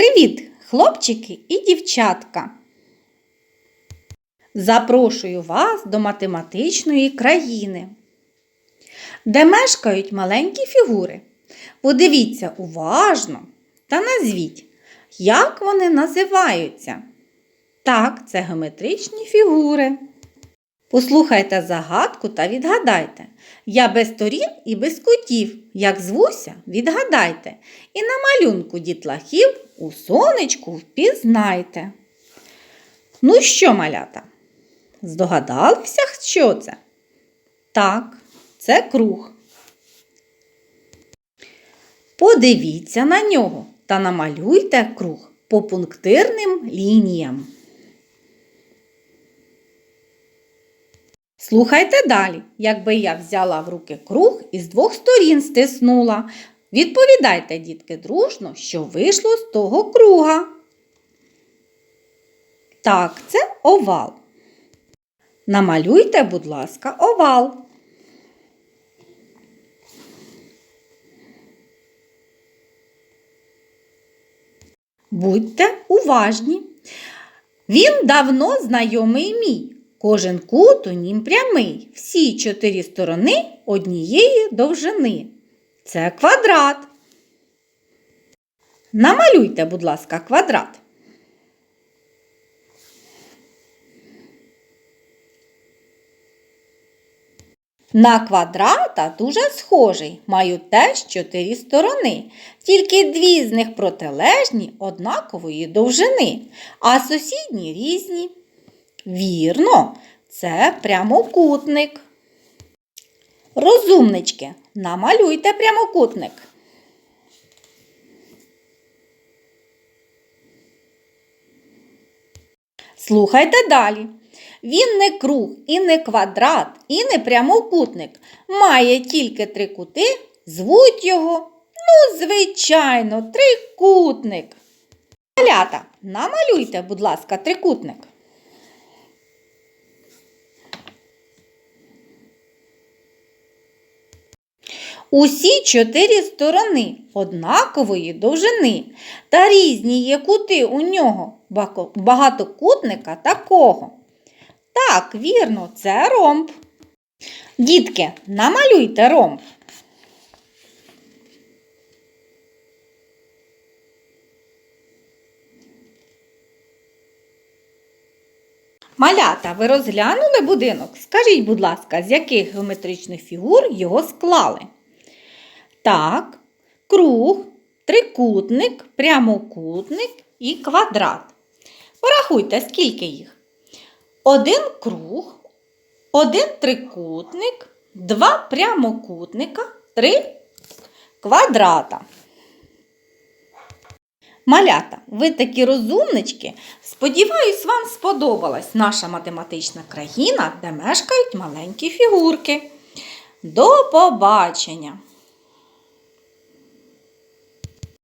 Привіт, хлопчики і дівчатка! Запрошую вас до математичної країни, де мешкають маленькі фігури. Подивіться уважно та назвіть, як вони називаються. Так, це геометричні фігури. Послухайте загадку та відгадайте. Я без сторін і без кутів. Як звуся, відгадайте. І на малюнку дітлахів у сонечку впізнайте. Ну що, малята? Здогадалися, що це? Так, це круг. Подивіться на нього та намалюйте круг по пунктирним лініям. Слухайте далі, якби я взяла в руки круг і з двох сторін стиснула. Відповідайте, дітки, дружно, що вийшло з того круга. Так, це овал. Намалюйте, будь ласка, овал. Будьте уважні. Він давно знайомий мій. Кожен кут у нім прямий. Всі чотири сторони однієї довжини. Це квадрат. Намалюйте, будь ласка, квадрат. На квадрата дуже схожий, мають теж чотири сторони, тільки дві з них протилежні однакової довжини, а сусідні різні. Вірно, це прямокутник. Розумнички, намалюйте прямокутник. Слухайте далі. Він не круг, і не квадрат, і не прямокутник. Має тільки три кути, звуть його, ну, звичайно, трикутник. Малята, намалюйте, будь ласка, трикутник. Усі чотири сторони однакової довжини та різні є кути у нього багатокутника такого. Так, вірно, це ромб. Дітки, намалюйте ромб. Малята, ви розглянули будинок? Скажіть, будь ласка, з яких геометричних фігур його склали? Так, круг, трикутник, прямокутник і квадрат. Порахуйте, скільки їх. Один круг, один трикутник, два прямокутника, три квадрата. Малята, ви такі розумнички. Сподіваюсь, вам сподобалась наша математична країна, де мешкають маленькі фігурки. До побачення!